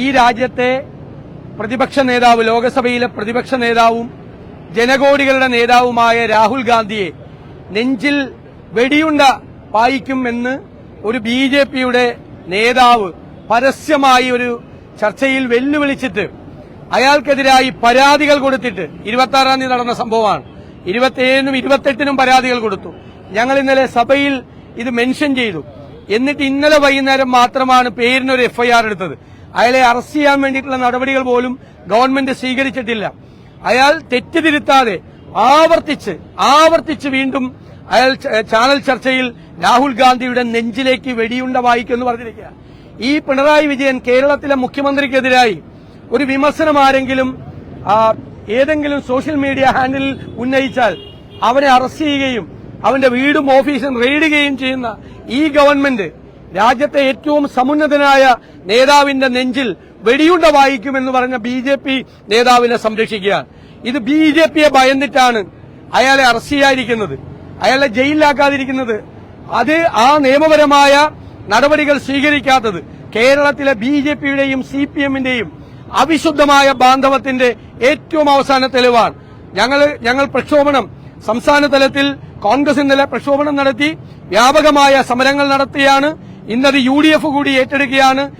ഈ രാജ്യത്തെ പ്രതിപക്ഷ നേതാവ് ലോകസഭയിലെ പ്രതിപക്ഷ നേതാവും ജനകോടികളുടെ നേതാവുമായ രാഹുൽ ഗാന്ധിയെ നെഞ്ചിൽ വെടിയുണ്ട പായിക്കുമെന്ന് ഒരു ബി ജെ പിയുടെ നേതാവ് പരസ്യമായി ഒരു ചർച്ചയിൽ വെല്ലുവിളിച്ചിട്ട് അയാൾക്കെതിരായി പരാതികൾ കൊടുത്തിട്ട് ഇരുപത്തി ആറാം തീയതി നടന്ന സംഭവമാണ്. ഇരുപത്തിയേഴിനും ഇരുപത്തെട്ടിനും പരാതികൾ കൊടുത്തു. ഞങ്ങൾ ഇന്നലെ സഭയിൽ ഇത് മെൻഷൻ ചെയ്തു. എന്നിട്ട് ഇന്നലെ വൈകുന്നേരം മാത്രമാണ് പേരിനൊരു എഫ്ഐആർ എടുത്തത്. അയാളെ അറസ്റ്റ് ചെയ്യാൻ വേണ്ടിയിട്ടുള്ള നടപടികൾ പോലും ഗവൺമെന്റ് സ്വീകരിച്ചിട്ടില്ല. അയാൾ തെറ്റിതിരുത്താതെ ആവർത്തിച്ച് ആവർത്തിച്ച് വീണ്ടും അയാൾ ചാനൽ ചർച്ചയിൽ രാഹുൽ ഗാന്ധിയുടെ നെഞ്ചിലേക്ക് വെടിയുണ്ട വായിക്കുമെന്ന് പറഞ്ഞിരിക്കുക ഈ പിണറായി വിജയൻ കേരളത്തിലെ മുഖ്യമന്ത്രിക്കെതിരായി ഒരു വിമർശനം ആരെങ്കിലും ഏതെങ്കിലും സോഷ്യൽ മീഡിയ ഹാൻഡിൽ ഉന്നയിച്ചാൽ അവനെ അറസ്റ്റ് ചെയ്യുകയും അവന്റെ വീടും ഓഫീസും റെയ്ഡുകയും ചെയ്യുന്ന ഈ ഗവൺമെന്റ് രാജ്യത്തെ ഏറ്റവും സമുന്നതനായ നേതാവിന്റെ നെഞ്ചിൽ വെടിയുണ്ട വായിക്കുമെന്ന് പറഞ്ഞ ബി ജെ പി നേതാവിനെ സംരക്ഷിക്കുക. ഇത് ബി ജെ പിയെ ഭയന്നിട്ടാണ് അയാളെ അറസ്റ്റ് ചെയ്യാതിരിക്കുന്നത്. അയാളെ ജയിലിലാക്കാതിരിക്കുന്നത്. അത് ആ നിയമപരമായ നടപടികൾ സ്വീകരിക്കാത്തത് കേരളത്തിലെ ബി ജെ പിയുടെയും സി പി എമ്മിന്റെയും അവിശുദ്ധമായ ബാന്ധവത്തിന്റെ ഏറ്റവും അവസാന തെളിവാണ്. ഞങ്ങൾ ഞങ്ങൾ പ്രക്ഷോഭണം സംസ്ഥാന തലത്തിൽ കോൺഗ്രസ് ഇന്നലെ പ്രക്ഷോഭണം നടത്തി വ്യാപകമായ സമരങ്ങൾ നടത്തിയാണ്. ഇന്നത് യു കൂടി ഏറ്റെടുക്കുകയാണ്.